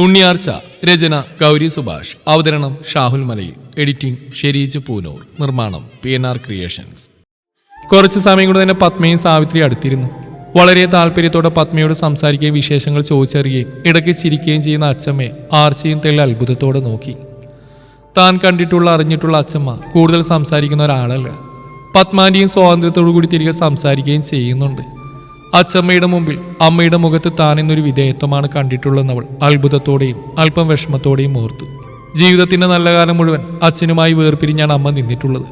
ഉണ്ണിയാർച്ച രചന ഗൗരി സുഭാഷ്. അവതരണം ഷാഹുൽ മലയിൽ. എഡിറ്റിംഗ് ഷെരീജ് പൂനൂർ. നിർമ്മാണം P N R creations. കുറച്ച് സമയം കൊണ്ട് തന്നെ പത്മയും സാവിത്രി അടുത്തിരുന്നു. വളരെ താല്പര്യത്തോടെ പത്മയോട് സംസാരിക്കുകയും വിശേഷങ്ങൾ ചോദിച്ചറിയുകയും ഇടയ്ക്ക് ചിരിക്കുകയും ചെയ്യുന്ന അച്ഛമ്മയെ ആർച്ചയും തെല്ല അത്ഭുതത്തോടെ നോക്കി. താൻ കണ്ടിട്ടുള്ള അറിഞ്ഞിട്ടുള്ള അച്ഛമ്മ കൂടുതൽ സംസാരിക്കുന്ന ഒരാളല്ല. പത്മാന്റെയും സ്വാതന്ത്ര്യത്തോടു കൂടി തിരികെ സംസാരിക്കുകയും ചെയ്യുന്നുണ്ട്. അച്ഛമ്മയുടെ മുമ്പിൽ അമ്മയുടെ മുഖത്ത് താൻ എന്നൊരു വിധേയത്വമാണ് കണ്ടിട്ടുള്ളതെന്നവൾ അത്ഭുതത്തോടെയും അല്പം വിഷമത്തോടെയും ഓർത്തു. ജീവിതത്തിന്റെ നല്ല കാലം മുഴുവൻ അച്ഛനുമായി വേർപിരിഞ്ഞാണ് അമ്മ നിന്നിട്ടുള്ളത്.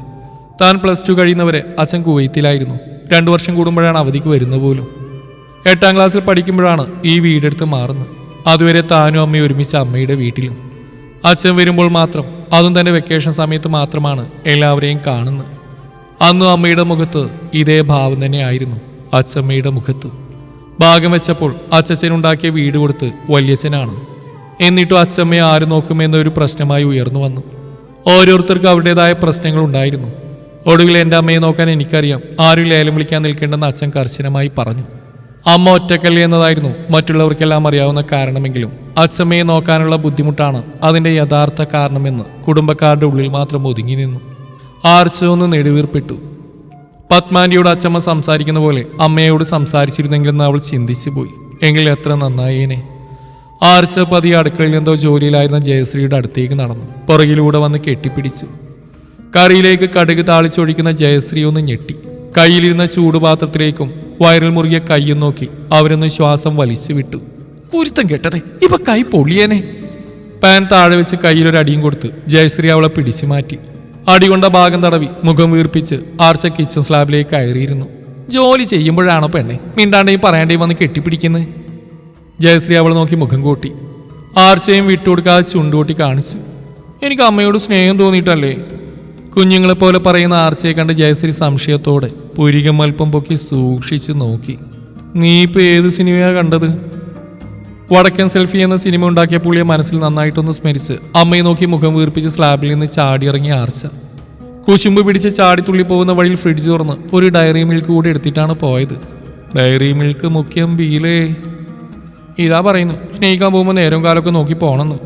താൻ പ്ലസ് ടു കഴിയുന്നവരെ അച്ഛൻ കുവൈത്തിലായിരുന്നു. രണ്ടു വർഷം കൂടുമ്പോഴാണ് അവധിക്ക് വരുന്നത് പോലും. എട്ടാം ക്ലാസ്സിൽ പഠിക്കുമ്പോഴാണ് ഈ വീടെടുത്ത് മാറുന്നത്. അതുവരെ താനും അമ്മയും ഒരുമിച്ച് അമ്മയുടെ വീട്ടിലും. അച്ഛൻ വരുമ്പോൾ മാത്രം അതും തന്നെ വെക്കേഷൻ സമയത്ത് മാത്രമാണ് എല്ലാവരെയും കാണുന്നത്. അന്നും അമ്മയുടെ മുഖത്ത് ഇതേ ഭാവം തന്നെയായിരുന്നു. അച്ഛമ്മയുടെ മുഖത്തും. ഭാഗം വെച്ചപ്പോൾ അച്ഛനുണ്ടാക്കിയ വീട് കൊടുത്ത് വല്യച്ഛനാണ്. എന്നിട്ടും അച്ചമ്മയെ ആര് നോക്കുമെന്നൊരു പ്രശ്നമായി ഉയർന്നു വന്നു. ഓരോരുത്തർക്കും അവരുടേതായ പ്രശ്നങ്ങൾ ഉണ്ടായിരുന്നു. ഒടുവിൽ എന്റെ അമ്മയെ നോക്കാൻ എനിക്കറിയാം ആരും ലേലം വിളിക്കാൻ നിൽക്കേണ്ടെന്ന് അച്ഛൻ കർശനമായി പറഞ്ഞു. അമ്മ ഒറ്റക്കല്ലി എന്നതായിരുന്നു മറ്റുള്ളവർക്കെല്ലാം അറിയാവുന്ന കാരണമെങ്കിലും അച്ഛമ്മയെ നോക്കാനുള്ള ബുദ്ധിമുട്ടാണ് അതിന്റെ യഥാർത്ഥ കാരണമെന്ന് കുടുംബക്കാരുടെ ഉള്ളിൽ മാത്രം ഒതുങ്ങി നിന്നു. ആർച്ചൊന്ന് നെടുവീർപ്പെട്ടു. പത്മാന്റിയോട് അച്ചമ്മ സംസാരിക്കുന്ന പോലെ അമ്മയോട് സംസാരിച്ചിരുന്നെങ്കിലെന്ന് അവൾ ചിന്തിച്ചു പോയി. എങ്കിൽ എത്ര നന്നായേനെ ആർച്ച പതി അടുക്കളയിൽ എന്തോ ജോലിയിലായിരുന്ന ജയശ്രീയുടെ അടുത്തേക്ക് നടന്നു. പുറകിലൂടെ വന്ന് കെട്ടിപ്പിടിച്ചു. കറിയിലേക്ക് കടുക് താളിച്ചൊഴിക്കുന്ന ജയശ്രീ ഒന്ന് ഞെട്ടി. കയ്യിലിരുന്ന ചൂടുപാത്രത്തിലേക്കും വയറിൽ മുറുകിയ കയ്യും നോക്കി അവരൊന്ന് ശ്വാസം വലിച്ചു വിട്ടു. കുരുത്തം കെട്ടതെ ഇപ്പൊ കൈ പൊള്ളിയേനെ. പാൻ താഴെ വെച്ച് കയ്യിലൊരു അടിയും കൊടുത്ത് ജയശ്രീ അവളെ പിടിച്ചു മാറ്റി. അടികൊണ്ട ഭാഗം തടവി മുഖം വീർപ്പിച്ച് ആർച്ച കിച്ചൺ സ്ലാബിലേക്ക് കയറിയിരുന്നു. ജോലി ചെയ്യുമ്പോഴാണോ പെണ്ണെ? മിണ്ടാണ്ടേയും പറയാണ്ടേയും വന്ന് കെട്ടിപ്പിടിക്കുന്നത് ജയശ്രീ അവൾ നോക്കി മുഖം കൂട്ടി. ആർച്ചയും വിട്ടുകൊടുക്കാതെ ചുണ്ടുകൂട്ടി കാണിച്ചു. എനിക്ക് അമ്മയോട് സ്നേഹം തോന്നിയിട്ടല്ലേ? കുഞ്ഞുങ്ങളെപ്പോലെ പറയുന്ന ആർച്ചയെ കണ്ട് ജയശ്രീ സംശയത്തോടെ പുരികം അല്പം പൊക്കി സൂക്ഷിച്ച് നോക്കി. നീ ഇപ്പൊ ഏത് സിനിമയാണ് കണ്ടത്? വടക്കൻ സെൽഫി എന്ന സിനിമ ഉണ്ടാക്കിയ പുള്ളിയെ മനസ്സിൽ നന്നായിട്ടൊന്ന് സ്മരിച്ച് അമ്മയെ നോക്കി മുഖം വീർപ്പിച്ച് സ്ലാബിൽ നിന്ന് ചാടിയിറങ്ങി ആർച്ച. കുശുമ്പ് പിടിച്ച് ചാടി തുള്ളി പോകുന്ന വഴിയിൽ ഫ്രിഡ്ജ് തുറന്ന് ഒരു ഡയറി മിൽക്ക് കൂടി എടുത്തിട്ടാണ് പോയത്. ഡയറി മിൽക്ക് മുഖ്യം ബീലേ ഇതാ പറയുന്നു സ്നേഹിക്കാൻ പോകുമ്പോൾ നേരം കാലമൊക്കെ നോക്കി പോകണമെന്ന്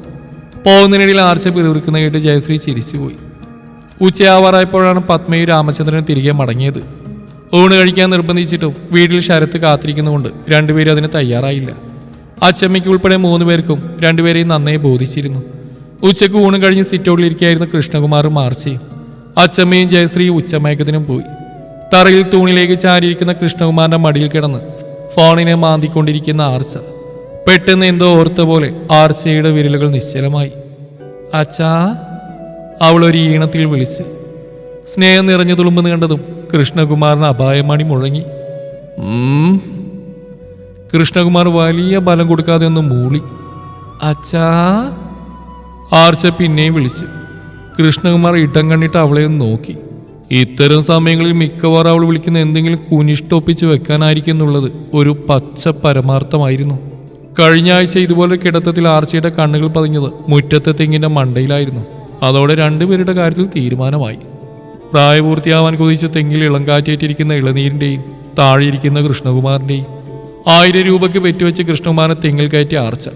പോകുന്നതിനിടയിൽ ആർച്ച പിറുവിറുക്കുന്ന കേട്ട് ജയശ്രീ ചിരിച്ചുപോയി ഉച്ചയാവാറായപ്പോഴാണ് പത്മയും രാമചന്ദ്രനും തിരികെ മടങ്ങിയത്. ഊണ് കഴിക്കാൻ നിർബന്ധിച്ചിട്ടും വീട്ടിൽ ശരത്ത് കാത്തിരിക്കുന്നതുകൊണ്ട് രണ്ടുപേരും അതിന് തയ്യാറായില്ല. അച്ചമ്മയ്ക്ക് ഉൾപ്പെടെ മൂന്ന് പേർക്കും രണ്ടുപേരെയും നന്നായി ബോധിച്ചിരുന്നു. ഉച്ചയ്ക്ക് ഊണ് കഴിഞ്ഞ് സിറ്റൗട്ടിലിരിക്കുകയായിരുന്ന കൃഷ്ണകുമാറും മാർച്ചയും അച്ചമ്മയും ജയശ്രീയും ഉച്ചമയക്കത്തിനും പോയി. തറയിൽ തൂണിലേക്ക് ചാരിയിരിക്കുന്ന കൃഷ്ണകുമാറിന്റെ മടിയിൽ കിടന്ന് ഫോണിനെ മാന്തിക്കൊണ്ടിരിക്കുന്ന ആർച്ച. പെട്ടെന്ന് എന്തോ ഓർത്ത പോലെ ആർച്ചയുടെ വിരലുകൾ നിശ്ചലമായി. അച്ഛാ അവൾ ഒരു ഈണത്തിൽ വിളിച്ച്. സ്നേഹം നിറഞ്ഞു തുളുമ്പെന്ന് കണ്ടതും കൃഷ്ണകുമാറിന് അപായമാണി മുഴങ്ങി. കൃഷ്ണകുമാർ വലിയ ബലം കൊടുക്കാതെ ഒന്ന് മൂളി. അച്ഛാ. ആർച്ച പിന്നെയും വിളിച്ചു. കൃഷ്ണകുമാർ ഇടം കണ്ടിട്ട് അവളെ ഒന്ന് നോക്കി. ഇത്തരം സമയങ്ങളിൽ മിക്കവാറും അവൾ വിളിക്കുന്ന എന്തെങ്കിലും കുനിഷ്ടൊപ്പിച്ച് വെക്കാനായിരിക്കും എന്നുള്ളത് ഒരു പച്ച പരമാർത്ഥമായിരുന്നു. കഴിഞ്ഞ ആഴ്ച ഇതുപോലെ കിടത്തത്തിൽ ആർച്ചയുടെ കണ്ണുകൾ പതിഞ്ഞത് മുറ്റത്തെ തെങ്ങിന്റെ മണ്ടയിലായിരുന്നു. അതോടെ രണ്ടുപേരുടെ കാര്യത്തിൽ തീരുമാനമായി. പ്രായപൂർത്തിയാവാൻ കൊതിച്ച തെങ്ങിൽ ഇളം കാറ്റേറ്റിരിക്കുന്ന ഇളനീരിന്റെയും താഴെയിരിക്കുന്ന കൃഷ്ണകുമാറിന്റെയും ആയിരം രൂപയ്ക്ക് പെറ്റുവെച്ച് കൃഷ്ണകുമാരനെ തെങ്ങിൽ കയറ്റി ആർച്ച.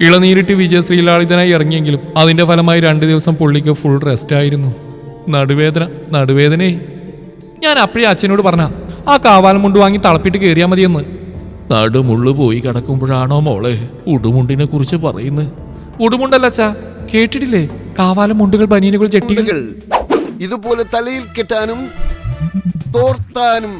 ഇളനീരിട്ട് വിജയശ്രീലാളിതനായി ഇറങ്ങിയെങ്കിലും അതിന്റെ ഫലമായി രണ്ട് ദിവസം പുള്ളിക്ക് ഫുൾ റെസ്റ്റ് ആയിരുന്നു. നടുവേദന നടുവേദനേ. ഞാൻ അപ്പോഴേ അച്ഛനോട് പറഞ്ഞ ആ കാവാലം മുണ്ട് വാങ്ങി തളപ്പിട്ട് കയറിയാൽ മതിയെന്ന്. നടുമുള്ളു പോയി കിടക്കുമ്പോഴാണോ മോളെ? ഉടുമുണ്ടിനെ കുറിച്ച് പറയുന്നത് ഉടുമുണ്ടല്ല അച്ഛാ കേട്ടിട്ടില്ലേ? കാവാലം മുണ്ടുകൾ ബനിയനുകൾ ചെട്ടികൾ ഇതുപോലെ തലയിൽ കെട്ടാനും തോർത്താനും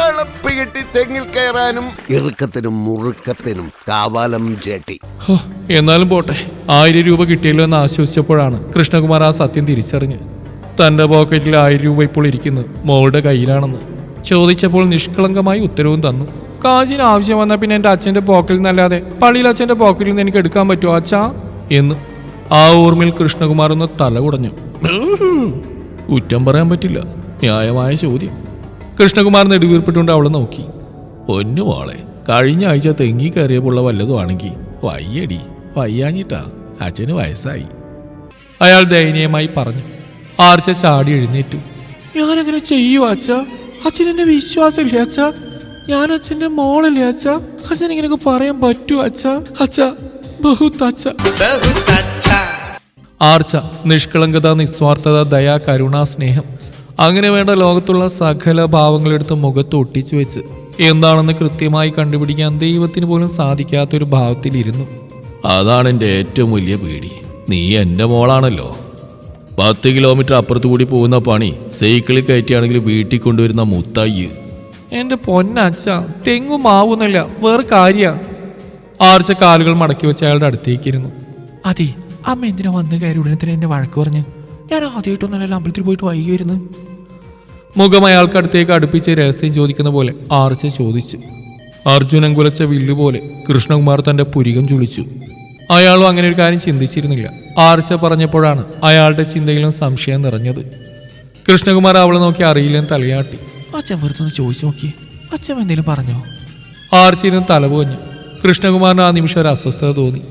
തളപ്പ് കെട്ടി തെങ്ങിൽ കയറാനും ഇറുക്കത്തിനും മുറുക്കത്തിനും കാവാലം ചേട്ടി. ഹോ, എന്നാലും പോട്ടെ. ആയിരം രൂപ കിട്ടിയല്ലോ എന്ന് ആശ്വസിച്ചപ്പോഴാണ് കൃഷ്ണകുമാർ ആ സത്യം തിരിച്ചറിഞ്ഞ്. തന്റെ പോക്കറ്റിൽ ആയിരം രൂപ ഇപ്പോൾ ഇരിക്കുന്നത് മോളുടെ കയ്യിലാണെന്ന്. ചോദിച്ചപ്പോൾ നിഷ്കളങ്കമായി ഉത്തരവും തന്നു. കാജിന് ആവശ്യം വന്നാൽ പിന്നെ എന്റെ അച്ഛന്റെ പോക്കറ്റിൽ നിന്നല്ലാതെ പള്ളിയിൽ അച്ഛന്റെ പോക്കറ്റിൽ നിന്ന് എനിക്ക് എടുക്കാൻ പറ്റുമോ അച്ഛാ? എന്ന് ആ ഓർമ്മയിൽ കൃഷ്ണകുമാർ ഒന്ന് തല കുടഞ്ഞു കുറ്റം പറയാൻ പറ്റില്ല. ന്യായമായ ചോദ്യം. കൃഷ്ണകുമാർ നെടുവീർപ്പിട്ടുകൊണ്ട് അവളെ നോക്കി. ഒന്നു മോളെ കഴിഞ്ഞ ആഴ്ച തെങ്ങി കയറിയപ്പുള്ള വല്ലതും ആണെങ്കിൽ വയ്യടി വയ്യാഞ്ഞിട്ടാ അച്ഛന് വയസ്സായി. അയാൾ ദയനീയമായി പറഞ്ഞു. ആർച്ച ചാടി എഴുന്നേറ്റു. ഞാനങ്ങനെ ചെയ്യൂ അച്ഛ അച്ഛൻ എന്നെ വിശ്വാസമില്ലേ അച്ഛ? ഞാൻ അച്ഛന്റെ മോളല്ലേ അച്ഛ? അച്ഛൻ ഇങ്ങനെയൊക്കെ പറയാൻ പറ്റുമോ അച്ഛ? അച്ഛ ബഹുത്ത അച്ഛ. ആർച്ച നിഷ്കളങ്കത നിസ്വാർത്ഥത ദയ കരുണ സ്നേഹം അങ്ങനെ വേണ്ട ലോകത്തുള്ള സകല ഭാവങ്ങളെടുത്ത് മുഖത്ത് ഒട്ടിച്ചു വെച്ച് എന്താണെന്ന് കൃത്യമായി കണ്ടുപിടിക്കാൻ ദൈവത്തിന് പോലും സാധിക്കാത്തൊരു ഭാവത്തിലിരുന്നു. അതാണ് എന്റെ ഏറ്റവും വലിയ പേടി. നീ എന്റെ മോളാണല്ലോ. പത്ത് കിലോമീറ്റർ അപ്പുറത്തു കൂടി പോകുന്ന പണി സൈക്കിളിൽ കയറ്റിയാണെങ്കിൽ വീട്ടിൽ കൊണ്ടുവരുന്ന മുത്തായി. എന്റെ പൊന്നച്ച തെങ്ങു മാവുന്നില്ല വേറെ കാര്യ. ആർച്ച കാലുകൾ മടക്കി വെച്ച് അയാളുടെ അടുത്തേക്കിരുന്നു. അതെ അമ്മ എന്തിനാ വന്ന് കയറി ഉടനെ തന്നെ എന്നെ വഴക്ക് പറഞ്ഞ്? ഞാൻ ആദ്യമായിട്ടൊന്നല്ല അമ്പലത്തിൽ പോയിട്ട് വൈകി വരുന്നു മുഖം അയാൾക്ക് അടുത്തേക്ക് അടുപ്പിച്ച് രഹസ്യം ചോദിക്കുന്ന പോലെ ആർച്ച ചോദിച്ചു. അർജുനൻ കുലച്ച വില്ലുപോലെ കൃഷ്ണകുമാർ തന്റെ പുരികം ചുളിച്ചു. അയാളും അങ്ങനെ ഒരു കാര്യം ചിന്തിച്ചിരുന്നില്ല. ആർച്ച പറഞ്ഞപ്പോഴാണ് അയാളുടെ ചിന്തയിലും സംശയം നിറഞ്ഞത്. കൃഷ്ണകുമാർ അവളെ നോക്കി അറിയില്ലെന്ന് തലയാട്ടി. അച്ഛൻ വെറുതെ ചോദിച്ചു നോക്കി അച്ഛൻ എന്തെങ്കിലും പറഞ്ഞോ? ആർച്ചയിലും തലപോഞ്ഞു കൃഷ്ണകുമാറിന് ആ നിമിഷം ഒരു അസ്വസ്ഥത തോന്നി.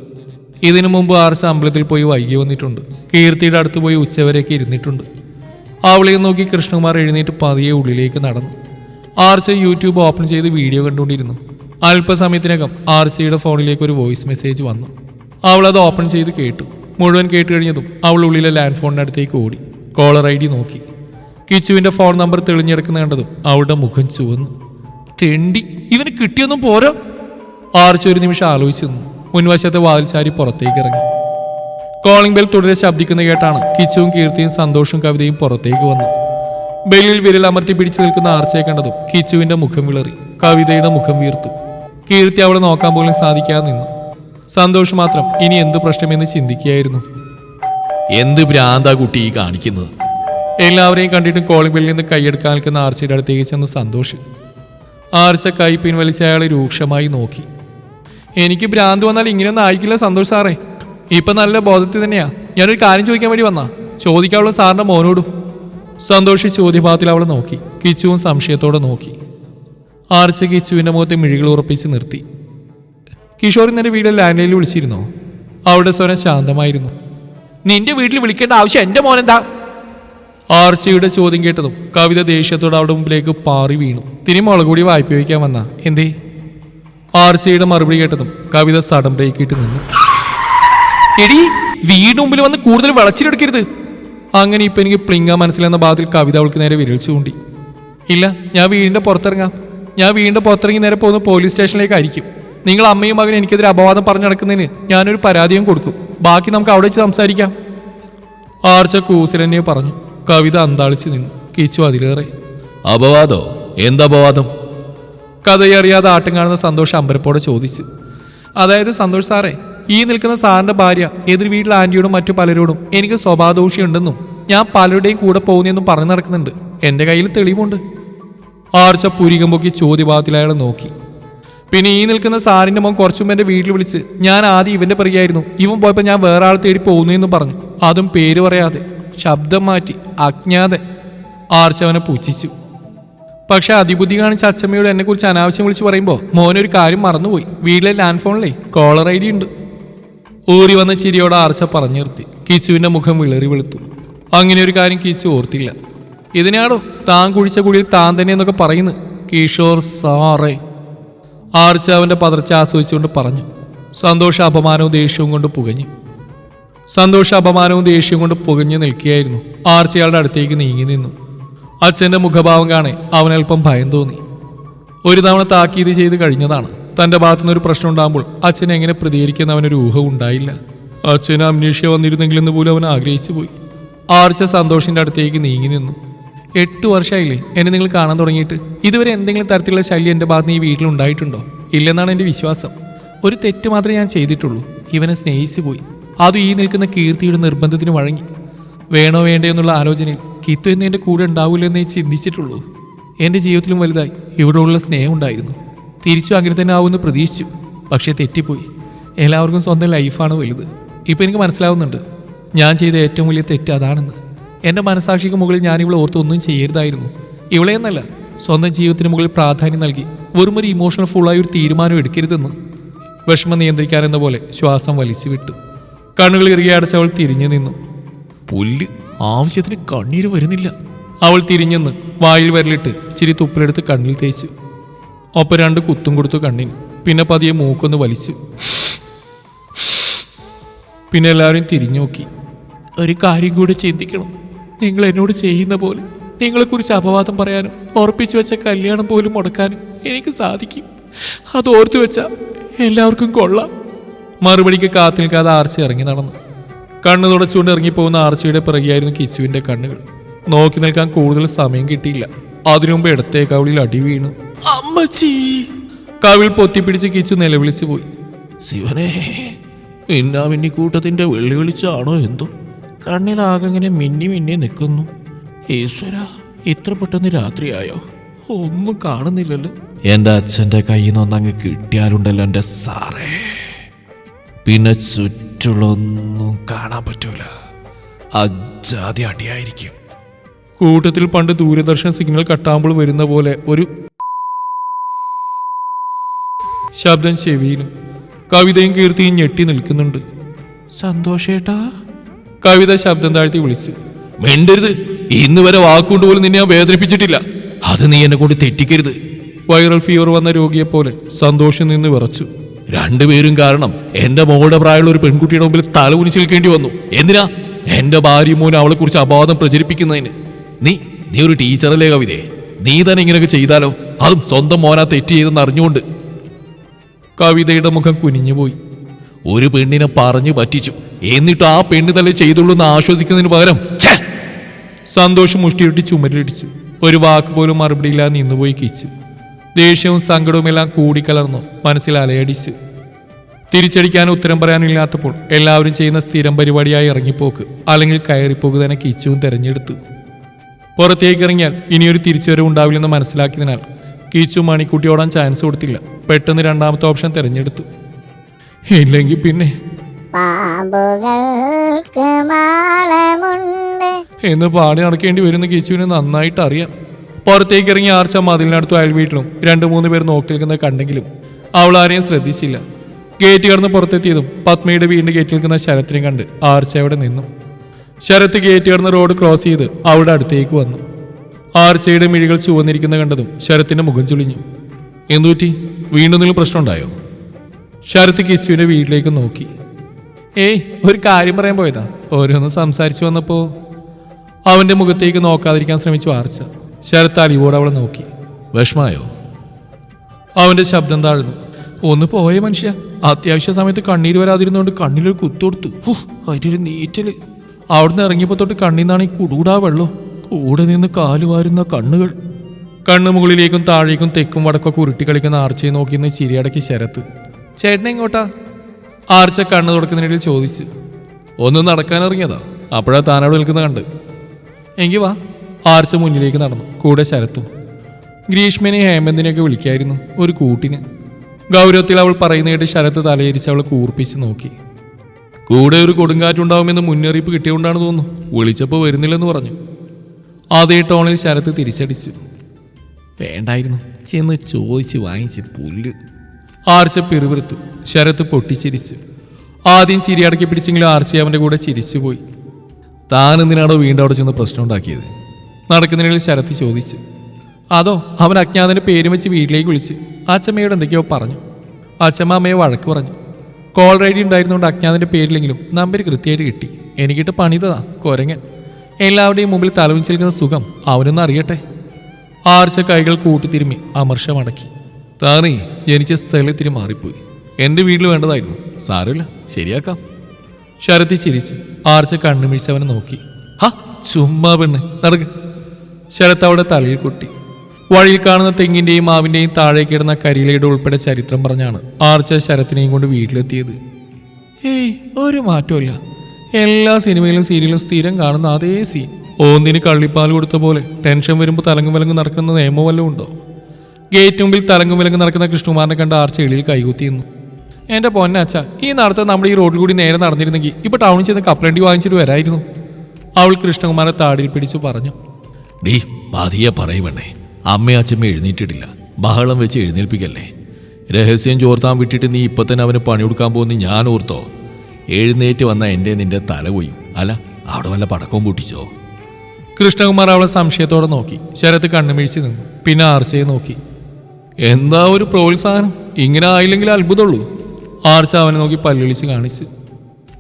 ഇതിനു മുമ്പ് ആർച്ച അമ്പലത്തിൽ പോയി വൈകി വന്നിട്ടുണ്ട്. കീർത്തിയുടെ അടുത്ത് പോയി ഉച്ചവരെയൊക്കെ ഇരുന്നിട്ടുണ്ട്. അവളെ നോക്കി കൃഷ്ണകുമാർ എഴുന്നേറ്റ് പതിയെ ഉള്ളിലേക്ക് നടന്നു. ആർച്ച യൂട്യൂബ് ഓപ്പൺ ചെയ്ത് വീഡിയോ കണ്ടുകൊണ്ടിരുന്നു. അല്പസമയത്തിനകം ആർച്ചയുടെ ഫോണിലേക്ക് ഒരു വോയിസ് മെസ്സേജ് വന്നു. അവൾ അത് ഓപ്പൺ ചെയ്ത് കേട്ടു. മുഴുവൻ കേട്ട് കഴിഞ്ഞതും അവൾ ഉള്ളിലെ ലാൻഡ് ഫോണിന്റെ അടുത്തേക്ക് ഓടി. കോളർ ഐ ഡി നോക്കി. കിച്ചുവിന്റെ ഫോൺ നമ്പർ തെളിഞ്ഞെടുക്കുന്ന കണ്ടതും അവളുടെ മുഖം ചുവന്നു. തെണ്ടി ഇവന് കിട്ടിയൊന്നും പോരാ? ആർച്ച ഒരു നിമിഷം ആലോചിച്ചു മുൻവശത്തെ വാതിൽ ചാരി പുറത്തേക്ക് ഇറങ്ങി. കോളിംഗ് ബെൽ തുടരെ ശബ്ദിക്കുന്ന കേട്ടാണ് കിച്ചുവും കീർത്തിയും സന്തോഷവും കവിതയും പുറത്തേക്ക് വന്നു. ബെല്ലിൽ വിരൽ അമർത്തി പിടിച്ചു നിൽക്കുന്ന ആർച്ചയെ കണ്ടതും കിച്ചുവിന്റെ മുഖം വിളറി കവിതയുടെ മുഖം വീർത്തു. കീർത്തി അവളെ നോക്കാൻ പോലും സാധിക്കാതെ നിന്നു. സന്തോഷ് മാത്രം ഇനി എന്ത് പ്രശ്നമെന്ന് ചിന്തിക്കുകയായിരുന്നു. എന്ത് ഭ്രാന്ത കുട്ടി ഈ കാണിക്കുന്നത്? എല്ലാവരെയും കണ്ടിട്ടും കോളിംഗ് ബെല്ലിൽ നിന്ന് കൈയെടുക്കാൻ നിൽക്കുന്ന ആർച്ചയുടെ അടുത്തേക്ക് ചെന്ന് സന്തോഷ്. ആർച്ച കൈ പിൻവലിച്ച് അയാളെ രൂക്ഷമായി നോക്കി. എനിക്ക് ഭ്രാന്ത് വന്നാൽ ഇങ്ങനെയൊന്നും ആയിക്കില്ല സന്തോഷ് സാറേ. ഇപ്പൊ നല്ല ബോധത്തിൽ തന്നെയാ. ഞാനൊരു കാര്യം ചോദിക്കാൻ വേണ്ടി വന്നാ. ചോദിക്കാനുള്ള സാറിന്റെ മോനോടും. സന്തോഷ് ചോദ്യഭാഗത്തിൽ അവൾ നോക്കി. കിച്ചുവും സംശയത്തോടെ നോക്കി. ആർച്ച കിച്ചുവിന്റെ മുഖത്തെ മിഴികൾ ഉറപ്പിച്ച് നിർത്തി. കിഷോർ ഇന്നലെ വീട്ടിൽ ലാൻഡ്ലൈനിൽ വിളിച്ചിരുന്നോ? അവളുടെ സ്വരം ശാന്തമായിരുന്നു. നിന്റെ വീട്ടിൽ വിളിക്കേണ്ട ആവശ്യം എന്റെ മോനെന്താ? ആർച്ചയുടെ ചോദ്യം കേട്ടതും കവിത ദേഷ്യത്തോടെ അവളുടെ മുമ്പിലേക്ക് പാറി വീണു. തിരി മുളകൂടി കൂടി വായ്പ വയ്ക്കാൻ വന്ന. എന്തേ? ആർച്ചയുടെ മറുപടി കേട്ടതും കവിത സഡൻ ബ്രേക്ക് ഇട്ട് നിന്നു. എടി വീടിന് മുമ്പിൽ വന്ന് കൂടുതൽ വിളച്ചിലെടുക്കരുത്. അങ്ങനെ ഇപ്പൊ എനിക്ക് പ്ലിങ്ങ മനസ്സിലെന്ന ഭാഗത്തിൽ കവിത അവൾക്ക് നേരെ വിരൽ ചൂണ്ടി. ഇല്ല ഞാൻ വീടിന്റെ പുറത്തിറങ്ങാം. ഞാൻ വീടിന്റെ പുറത്തിറങ്ങി നേരെ പോകുന്ന പോലീസ് സ്റ്റേഷനിലേക്ക് ആയിരിക്കും നിങ്ങൾ അമ്മയും മകനും എനിക്കെതിരെ അപവാദം പറഞ്ഞു നടക്കുന്നതിന് ഞാനൊരു പരാതിയും കൊടുക്കും ബാക്കി നമുക്ക് അവിടെ വെച്ച് സംസാരിക്കാം. ആർച്ച കൂസിലെന്നെ പറഞ്ഞു. കവിത അന്താളിച്ച് നിന്നു. കിച്ചു അതിലേറെ. അപവാദോ? എന്തപവാദം കഥയറിയാതെ ആട്ടം കാണുന്ന സന്തോഷ് അമ്പരപ്പോടെ ചോദിച്ചു. അതായത് സന്തോഷ് സാറേ ഈ നിൽക്കുന്ന സാറിന്റെ ഭാര്യ എതിർ വീട്ടിലെ ആന്റിയോടും മറ്റു പലരോടും എനിക്ക് സ്വഭാവദോഷിയുണ്ടെന്നും ഞാൻ പലരുടെയും കൂടെ പോകുന്നെന്നും പറഞ്ഞു നടക്കുന്നുണ്ട്. എന്റെ കയ്യിൽ തെളിവുണ്ട്. ആർച്ച പുരികം പൊക്കി ചോദ്യഭാഗത്തിൽ അയാൾ നോക്കി. പിന്നെ ഈ നിൽക്കുന്ന സാറിന്റെ മോൻ കുറച്ചു മുമ്പ് എന്റെ വീട്ടിൽ വിളിച്ച് ഞാൻ ആദ്യം ഇവന്റെ പിറകെയായിരുന്നു. ഇവൻ പോയപ്പോൾ ഞാൻ വേറെ ആൾ തേടി പോകുന്നു എന്ന് പറഞ്ഞു. അതും പേര് പറയാതെ ശബ്ദം മാറ്റി അജ്ഞാതെ ആർച്ചവനെ പൂച്ഛിച്ചു. പക്ഷെ അതിബുദ്ധി കാണിച്ച അച്ഛമ്മയോട് എന്നെ കുറിച്ച് അനാവശ്യം വിളിച്ച് പറയുമ്പോൾ മോനൊരു കാര്യം മറന്നുപോയി. വീട്ടിലെ ലാൻഡ് ഫോണിലെ കോളർ ഐ ഡി ഉണ്ട്. ഊറി വന്ന ചിരിയോടെ ആർച്ച പറഞ്ഞു നിർത്തി. കിച്ചുവിന്റെ മുഖം വിളറി വെളുത്തു. അങ്ങനെ ഒരു കാര്യം കിച്ചു ഓർത്തില്ല. ഇതിനാടോ താൻ കുഴിച്ച കുഴിയിൽ താൻ തന്നെ എന്നൊക്കെ പറയുന്നു? കിഷോർ സാറേ. ആർച്ച അവന്റെ പതർച്ച ആസ്വദിച്ചുകൊണ്ട് പറഞ്ഞു. സന്തോഷ അപമാനവും ദേഷ്യവും കൊണ്ട് പുകഞ്ഞു. സന്തോഷ അപമാനവും ദേഷ്യവും കൊണ്ട് പുകഞ്ഞു നിൽക്കുകയായിരുന്നു. ആർച്ചയാളുടെ അടുത്തേക്ക് നീങ്ങി നിന്നു. അച്ഛന്റെ മുഖഭാവം കാണെ അവനൽപ്പം ഭയം തോന്നി. ഒരു തവണ താക്കീത് ചെയ്ത് കഴിഞ്ഞതാണ്. തന്റെ ഭാഗത്തുനിന്ന് ഒരു പ്രശ്നം ഉണ്ടാകുമ്പോൾ അച്ഛൻ എങ്ങനെ പ്രതികരിക്കുന്ന അവനൊരു ഊഹം ഉണ്ടായില്ല. അച്ഛന് അമ്നീഷ്യ വന്നിരുന്നെങ്കിലെന്ന് പോലും അവൻ ആഗ്രഹിച്ചു പോയി. ആർച്ച സന്തോഷിന്റെ അടുത്തേക്ക് നീങ്ങി നിന്നു. എട്ട് വർഷമായില്ലേ എന്നെ നിങ്ങൾ കാണാൻ തുടങ്ങിയിട്ട്? ഇതുവരെ എന്തെങ്കിലും തരത്തിലുള്ള ശല്യം എന്റെ ഭാഗത്ത് ഈ വീട്ടിൽ ഉണ്ടായിട്ടുണ്ടോ? ഇല്ലെന്നാണ് എന്റെ വിശ്വാസം. ഒരു തെറ്റ് മാത്രമേ ഞാൻ ചെയ്തിട്ടുള്ളൂ. ഇവനെ സ്നേഹിച്ചു പോയി. അതും ഈ നിൽക്കുന്ന കീർത്തിയുടെ നിർബന്ധത്തിന് വഴങ്ങി. വേണോ വേണ്ടേ എന്നുള്ള ആലോചനയിൽ കിത്തു എന്ന് എന്റെ കൂടെ ഉണ്ടാവില്ലെന്നേ ചിന്തിച്ചിട്ടുള്ളൂ. എന്റെ ജീവിതത്തിലും വലുതായി ഇവിടെയുള്ള സ്നേഹം ഉണ്ടായിരുന്നു. തിരിച്ചു അങ്ങനെ തന്നെ ആവുമെന്ന് പ്രതീക്ഷിച്ചു. പക്ഷേ തെറ്റിപ്പോയി. എല്ലാവർക്കും സ്വന്തം ലൈഫാണ് വലുത്. ഇപ്പോൾ എനിക്ക് മനസ്സിലാവുന്നുണ്ട്. ഞാൻ ചെയ്ത ഏറ്റവും വലിയ തെറ്റ് അതാണെന്ന്. എന്റെ മനസാക്ഷിക്ക് മുകളിൽ ഞാൻ ഇവളെ ഓർത്ത് ഒന്നും ചെയ്യരുതായിരുന്നു. ഇവിടെ എന്നല്ല സ്വന്തം ജീവിതത്തിന് മുകളിൽ പ്രാധാന്യം നൽകി വെറും ഒരു ഇമോഷണൽ ഫുള്ളായി ഒരു തീരുമാനം എടുക്കരുതെന്ന്. വിഷമം നിയന്ത്രിക്കാനെന്ന പോലെ ശ്വാസം വലിച്ചു വിട്ടു കണ്ണുകൾ ഇറുകെ തിരിഞ്ഞു നിന്നു. പുല്ല്? ആവശ്യത്തിന് കണ്ണീര് വരുന്നില്ല. അവൾ തിരിഞ്ഞെന്ന് വായിൽ വരലിട്ട് ഇച്ചിരി തുപ്പിലെടുത്ത് കണ്ണിൽ തേച്ചു. ഒപ്പം രണ്ട് കുത്തും കൊടുത്തു കണ്ണിന്. പിന്നെ പതിയെ മൂക്കൊന്ന് വലിച്ചു. പിന്നെ എല്ലാവരും തിരിഞ്ഞു നോക്കി. ഒരു കാര്യം കൂടെ ചിന്തിക്കണം. നിങ്ങൾ എന്നോട് ചെയ്യുന്ന പോലെ നിങ്ങളെക്കുറിച്ച് അപവാദം പറയാനും ഉറപ്പിച്ചു വെച്ച കല്യാണം പോലും മുടക്കാനും എനിക്ക് സാധിക്കും. അത് ഓർത്തു വെച്ചാൽ എല്ലാവർക്കും കൊള്ളാം. മറുപടിക്ക് കാത്തിൽക്കാതെ ആർച്ച ഇറങ്ങി നടന്നു. കണ്ണു തുടച്ചുകൊണ്ട് ഇറങ്ങിപ്പോകുന്ന ആർച്ചയുടെ പിറകെയായിരുന്നു കിച്ചുവിന്റെ കണ്ണുകൾ. നോക്കി നിൽക്കാൻ കൂടുതൽ സമയം കിട്ടിയില്ല. അതിനു മുമ്പ് ഇടത്തെ കവിളിൽ അടി വീണു. അമ്മച്ചി! കവിൾ പൊത്തിപ്പിടിച്ച് കിച്ചു നിലവിളിച്ചു പോയി. ശിവനെ മിന്നാ മിന്നി കൂട്ടത്തിന്റെ വെള്ളി വിളിച്ചാണോ എന്തോ? കണ്ണിലാകെ ഇങ്ങനെ മിന്നി മിന്നി നിൽക്കുന്നു. ഈശ്വര ഇത്ര പെട്ടെന്ന് രാത്രിയായോ? ഒന്നും കാണുന്നില്ലല്ലോ. എന്റെ അച്ഛന്റെ കയ്യിൽ നിന്ന് അങ്ങ് കിട്ടിയാലുണ്ടല്ലോ എന്റെ സാറേ. പിന്നെ ചുറ്റുള്ളൊന്നും കാണാൻ പറ്റൂല. അജാതി അടിയായിരിക്കും. കൂട്ടത്തിൽ പണ്ട് ദൂരദർശൻ സിഗ്നൽ കട്ടാകുമ്പോൾ വരുന്ന പോലെ ഒരു ശബ്ദം ചെവിയിലും കവിതയും കീർത്തിയും ഞെട്ടി നിൽക്കുന്നുണ്ട്. സന്തോഷേട്ടാ. കവിത ശബ്ദം താഴ്ത്തി വിളിച്ചു മിണ്ടരുത്. ഇന്ന് വരെ വാക്കുകൊണ്ട് പോലും നിന്നെ ഞാൻ വേദനിപ്പിച്ചിട്ടില്ല. അത് നീ എന്നെ കൊണ്ട് തെറ്റിക്കരുത്. വൈറൽ ഫീവർ വന്ന രോഗിയെ പോലെ സന്തോഷം നിന്ന് വിറച്ചു. രണ്ടുപേരും കാരണം എന്റെ മോളുടെ പ്രായമുള്ള ഒരു പെൺകുട്ടിയുടെ മുമ്പിൽ തല നിൽക്കേണ്ടി വന്നു. എന്തിനാ? എന്റെ ഭാര്യ മോനെ അവളെ കുറിച്ച് അപാദം പ്രചരിപ്പിക്കുന്നതിന്. നീ നീ ഒരു ടീച്ചറല്ലേ കവിതയെ നീ തന്നെ ഇങ്ങനെയൊക്കെ ചെയ്താലോ? അതും സ്വന്തം മോനാ തെറ്റ് ചെയ്തെന്ന് അറിഞ്ഞുകൊണ്ട്. കവിതയുടെ മുഖം കുനിഞ്ഞുപോയി. ഒരു പെണ്ണിനെ പറഞ്ഞു പറ്റിച്ചു. എന്നിട്ട് ആ പെണ്ണ് തന്നെ ചെയ്തുള്ളൂ എന്ന് ആശ്വസിക്കുന്നതിന് പകരം സന്തോഷം മുഷ്ടിയിട്ട് ചുമരിലിടിച്ചു. ഒരു വാക്ക് പോലും മറുപടിയില്ലാതെ നിന്നുപോയി കിച്ചു. ദേഷ്യവും സങ്കടവുമെല്ലാം കൂടിക്കലർന്നു മനസ്സിൽ അലയടിച്ച്. തിരിച്ചടിക്കാൻ ഉത്തരം പറയാനില്ലാത്തപ്പോൾ എല്ലാവരും ചെയ്യുന്ന സ്ഥിരം പരിപാടിയായി ഇറങ്ങിപ്പോക്ക് അല്ലെങ്കിൽ കയറിപ്പോക്ക് തന്നെ കിച്ചുവും തിരഞ്ഞെടുത്തു. പുറത്തേക്ക് ഇറങ്ങിയാൽ ഇനിയൊരു തിരിച്ചുവരവ് ഉണ്ടാവില്ലെന്ന് മനസ്സിലാക്കിയതിനാൽ കീച്ചു മണിക്കുട്ടി ഓടാൻ ചാൻസ് കൊടുത്തില്ല. പെട്ടെന്ന് രണ്ടാമത്തെ ഓപ്ഷൻ തിരഞ്ഞെടുത്തു. ഇല്ലെങ്കിൽ പിന്നെ? എന്ന് പാടി നടക്കേണ്ടി വരുന്ന കിച്ചുവിന് നന്നായിട്ട് അറിയാം പുറത്തേക്ക് ഇറങ്ങി ആർച്ച മതിലിനടുത്തും അയൽ വീട്ടിലും രണ്ട് മൂന്ന് പേർ നോക്കി നിൽക്കുന്നത് കണ്ടെങ്കിലും അവൾ ആരെയും ശ്രദ്ധിച്ചില്ല. ഗേറ്റ് കടന്ന് പുറത്തെത്തിയതും പത്മയുടെ വീടിന്റെ ഗേറ്റിൽ നിൽക്കുന്ന ശരത്തിനെ കണ്ട് ആർച്ച അവിടെ നിന്നു. ശരത്ത് ഗേറ്റ് കടന്ന് റോഡ് ക്രോസ് ചെയ്ത് അവളുടെ അടുത്തേക്ക് വന്നു. ആർച്ചയുടെ മിഴികൾ ചുവന്നിരിക്കുന്ന കണ്ടതും ശരത്തിന്റെ മുഖം ചുളിഞ്ഞു. എന്തുപറ്റി വീണ്ടും എന്തെങ്കിലും പ്രശ്നമുണ്ടായോ ശരത്ത് കിസുവിന്റെ വീട്ടിലേക്ക് നോക്കി. ഏയ് ഒരു കാര്യം പറയാൻ പോയതാ. ഓരോന്ന് സംസാരിച്ചു വന്നപ്പോ. അവന്റെ മുഖത്തേക്ക് നോക്കാതിരിക്കാൻ ശ്രമിച്ചു ആർച്ച. ശരത്ത് അലിവോട് അവളെ നോക്കി. വിഷമായോ? അവന്റെ ശബ്ദം താഴ്ന്നു. ഒന്ന് പോയ മനുഷ്യ. അത്യാവശ്യ സമയത്ത് കണ്ണീര് വരാതിരുന്നോണ്ട് കണ്ണിലൊരു കുത്തൊടുത്തു അതിനൊരു നീറ്റൽ. അവിടുന്ന് ഇറങ്ങിയപ്പോ തൊട്ട് കണ്ണീന്നാണ് ഈ കുടൂടാ വെള്ളം. കൂടെ നിന്ന് കാൽ വാരുന്ന കണ്ണുകൾ. കണ്ണു മുകളിലേക്കും താഴേക്കും തെക്കും വടക്കൊക്കെ ഉരുട്ടി കളിക്കുന്ന ആർച്ചയെ നോക്കിയെന്ന് ചിരിയടക്കി ശരത്ത്. ചേട്ടനെ ഇങ്ങോട്ടാ ആർച്ച കണ്ണു തുടക്കുന്നതിനിടയിൽ ചോദിച്ചു. ഒന്ന് നടക്കാൻ ഇറങ്ങിയതാ. അപ്പോഴാ താനവിടെ നിൽക്കുന്ന കണ്ട്. എങ്കിൽ വാ. ആർച്ച മുന്നിലേക്ക് നടന്നു. കൂടെ ശരത്തും. ഗ്രീഷ്മനെ ഹേമന്തിനെയൊക്കെ വിളിക്കായിരുന്നു. ഒരു കൂട്ടിന്. ഗൗരവത്തിൽ അവൾ പറയുന്ന ശരത്ത് തലയിരിച്ച് അവളെ കൂർപ്പിച്ച് നോക്കി. കൂടെ ഒരു കൊടുങ്കാറ്റുണ്ടാവുമെന്ന് മുന്നറിയിപ്പ് കിട്ടിയതുകൊണ്ടാണ് തോന്നുന്നു. വിളിച്ചപ്പോൾ വരുന്നില്ലെന്ന് പറഞ്ഞു. അതേ ടോണിൽ ശരത്ത് തിരിച്ചടിച്ചു. വേണ്ടായിരുന്നു. ചെന്ന് ചോദിച്ച് വാങ്ങിച്ച് പുല്ല്. ആർച്ച പിറുപിറുത്തു. ശരത്ത് പൊട്ടിച്ചിരിച്ചു. ആദ്യം ചിരി അടക്കി പിടിച്ചെങ്കിലും ആർച്ച അവന്റെ കൂടെ ചിരിച്ചുപോയി. താൻ എന്തിനാണോ വീണ്ടും അവിടെ ചെന്ന് പ്രശ്നം ഉണ്ടാക്കിയത്? നടക്കുന്നതിനിടയിൽ ശരത്ത് ചോദിച്ചു അതോ അവൻ അജ്ഞാതന്റെ പേര് വെച്ച് വീട്ടിലേക്ക് വിളിച്ച് അച്ഛമ്മയോട് എന്തൊക്കെയോ പറഞ്ഞു. അച്ഛമ്മ അമ്മയെ വഴക്ക് പറഞ്ഞു കോൾ റൈഡി ഉണ്ടായിരുന്നുകൊണ്ട് അജ്ഞാതന്റെ പേരിലെങ്കിലും നമ്പർ കൃത്യമായിട്ട് കിട്ടി. എനിക്കിട്ട് പണിതതാ കൊരങ്ങൻ. എല്ലാവരുടെയും മുമ്പിൽ തലവിച്ചിരിക്കുന്ന സുഖം അവനൊന്ന് അറിയട്ടെ. ആർച്ച കൈകൾ കൂട്ടിത്തിരുമ്മി അമർഷമടക്കി താനേ ജനിച്ച സ്ഥലത്തിന് മാറിപ്പോയി. എന്റെ വീട്ടിൽ വേണ്ടതായിരുന്നു. സാരമില്ല ശരിയാക്കാം. ശരത്തി ചിരിച്ച് ആർച്ച കണ്ണുമിഴിച്ച് അവനെ നോക്കി. ഹ ചുമ്മാ പെണ്ണ് നടക്ക്. ശരത്ത് അവിടെ തലയിൽ കൊട്ടി. വഴിയിൽ കാണുന്ന തെങ്ങിന്റെയും മാവിന്റെയും താഴെ കിടന്ന കരിയിലയുടെ ഉൾപ്പെടെ ചരിത്രം പറഞ്ഞാണ് ആർച്ച ശരത്തിനെയും കൊണ്ട് വീട്ടിലെത്തിയത്. ഏയ് ഒരു മാറ്റമില്ല എല്ലാ സിനിമയിലും സീരിയലും സ്ഥിരം കാണുന്ന അതേ സീൻ. ഓന്തിന് കള്ളിപ്പാൽ കൊടുത്ത പോലെ ടെൻഷൻ വരുമ്പോൾ തലങ്ങും വിലങ്ങും നടക്കുന്ന നിയമം വല്ലതും ഉണ്ടോ? ഗേറ്റ് മുമ്പിൽ തലങ്ങും വിലങ്ങും നടക്കുന്ന കൃഷ്ണകുമാറിനെ കണ്ട ആർച്ച എളിയിൽ കൈകുത്തിയിരുന്നു എന്റെ പൊന്നച്ച ഈ നടത്തം നമ്മൾ ഈ റോഡിൽ കൂടി നേരെ നടന്നിരുന്നെങ്കിൽ ഇപ്പൊ ടൗണിൽ ചെന്ന് കപ്പലണ്ടി വാങ്ങിച്ചിട്ട് വരായിരുന്നു. അവൾ കൃഷ്ണകുമാരെ താടിയിൽ പിടിച്ചു പറഞ്ഞു. ഡീ മതിയെ പറയുവണ്ണേ അമ്മയച്ഛമ്മ എഴുന്നേറ്റിട്ടില്ല. ബഹളം വെച്ച് എഴുന്നേൽപ്പിക്കല്ലേ. രഹസ്യം ചോർത്താൻ വിട്ടിട്ട് നീ ഇപ്പം തന്നെ അവന് പണി കൊടുക്കാൻ പോകുന്ന ഞാൻ ഓർത്തോ. എഴുന്നേറ്റ് വന്ന എന്റെ നിന്റെ തല പോയി. അല്ല അവിടെ വല്ല പടക്കവും പൊട്ടിച്ചോ? കൃഷ്ണകുമാർ അവളെ സംശയത്തോടെ നോക്കി. ശരത്ത് കണ്ണുമിഴിച്ച് നിന്നു. പിന്നെ ആർച്ചയെ നോക്കി. എന്താ ഒരു പ്രോത്സാഹനം? ഇങ്ങനെ ആയില്ലെങ്കിൽ അത്ഭുതമുള്ളൂ. ആർച്ച അവനെ നോക്കി പല്ലുവിളിച്ച് കാണിച്ച്.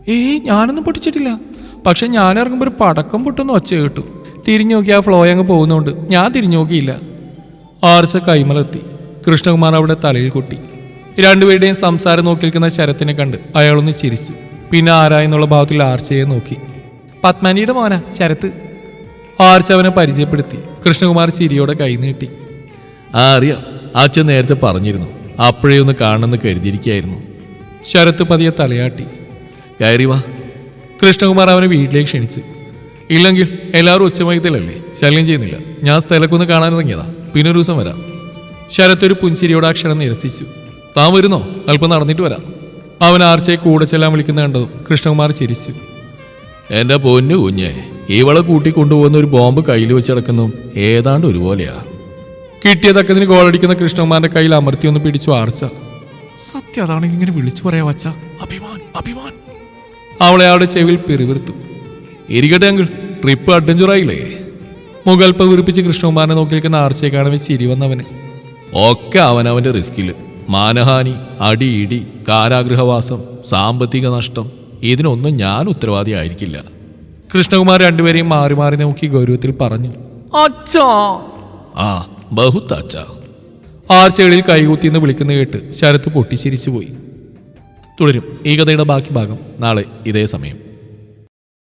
ഏയ് ഞാനൊന്നും പൊട്ടിച്ചിട്ടില്ല. പക്ഷെ ഞാൻ ഇറങ്ങുമ്പോൾ ഒരു പടക്കം പൊട്ടുന്ന ഒച്ച കേട്ടു. തിരിഞ്ഞു നോക്കി ആ ഫ്ലോ അങ്ങ് പോകുന്നതുകൊണ്ട് ഞാൻ തിരിഞ്ഞു നോക്കിയില്ല. ആർച്ച കൈമലെത്തി കൃഷ്ണകുമാർ അവിടെ തലയിൽ കൊട്ടി. രണ്ടുപേരുടെയും സംസാരം നോക്കി നിൽക്കുന്ന ശരത്തിനെ കണ്ട് അയാളൊന്ന് ചിരിച്ചു. പിന്നെ ആരായെന്നുള്ള ഭാവത്തിൽ ആർച്ചയെ നോക്കി. പത്മാനിയുടെ മോന ശരത്ത്. ആർച്ച അവനെ പരിചയപ്പെടുത്തി. കൃഷ്ണകുമാർ ചിരിയോടെ കൈ നീട്ടി. ആ അറിയാം. അച്ഛൻ നേരത്തെ പറഞ്ഞിരുന്നു. അപ്പോഴേ ഒന്ന് കാണണമെന്ന് കരുതിയിരിക്കുകയായിരുന്നു. ശരത്ത് പതിയെ തലയാട്ടി. കയറി വാ. കൃഷ്ണകുമാർ അവനെ വീട്ടിലേക്ക് ക്ഷണിച്ചു. ഇല്ലെങ്കിൽ എല്ലാവരും ഉച്ചമയത്തിലല്ലേ ശല്യം ചെയ്യുന്നില്ല. ഞാൻ സ്ഥലക്കൊന്ന് കാണാനിറങ്ങിയതാ. പിന്നെ ഒരു ദിവസം വരാം. ശരത്ത് ഒരു പുഞ്ചിരിയോട് അക്ഷരം നിരസിച്ചു. താൻ വരുന്നോ? അല്പം നടന്നിട്ട് വരാം. അവൻ ആർച്ചയെ കൂടെ ചെല്ലാൻ വിളിക്കുന്ന കണ്ടതും കൃഷ്ണകുമാർ ചിരിച്ചു. എന്റെ പൊന്നു കുഞ്ഞെ ഇവളെ കൂട്ടി കൊണ്ടുപോകുന്ന ഒരു ബോംബ് കയ്യിൽ വെച്ചടക്കുന്നു ഏതാണ്ട് ഒരുപോലെയാ. കിട്ടിയതക്കതിന് ഗോളടിക്കുന്ന കൃഷ്ണകുമാറിന്റെ കയ്യിൽ അമർത്തി ഒന്ന് പിടിച്ചു ആർച്ച. സത്യം അതാണെങ്കിൽ ഇങ്ങനെ വിളിച്ചു പറയാ വച്ച. അഭിമാൻ അഭിമാൻ. അവളെ അവളുടെ ചെവിയിൽ പിറിവിർത്തു ഇരിക്കട്ടെ അങ്കിൾ ട്രിപ്പ് അഡ്വഞ്ചറായില്ലേ മുകൽപ്പ കുറിപ്പിച്ച് കൃഷ്ണകുമാറിനെ നോക്കി നിൽക്കുന്ന ആർച്ചയെ കാണുമ്പോൾ ചിരി വന്നവന്. ഒക്കെ അവനവന്റെ റിസ്കിൽ മാനഹാനി അടി ഇടി കാരാഗൃഹവാസം സാമ്പത്തിക നഷ്ടം. ഇതിനൊന്നും ഞാൻ ഉത്തരവാദി ആയിരിക്കില്ല. കൃഷ്ണകുമാർ രണ്ടുപേരെയും മാറി മാറി നോക്കി ഗൗരവത്തിൽ പറഞ്ഞു. അച്ഛാ! ആ ബഹുത്ത ആർച്ചകളിൽ കൈകൂത്തിന്ന് വിളിക്കുന്ന കേട്ട് ശരത്ത് പൊട്ടിച്ചിരിച്ചു പോയി തുടരും. ഈ കഥയുടെ ബാക്കി ഭാഗം നാളെ ഇതേ സമയം.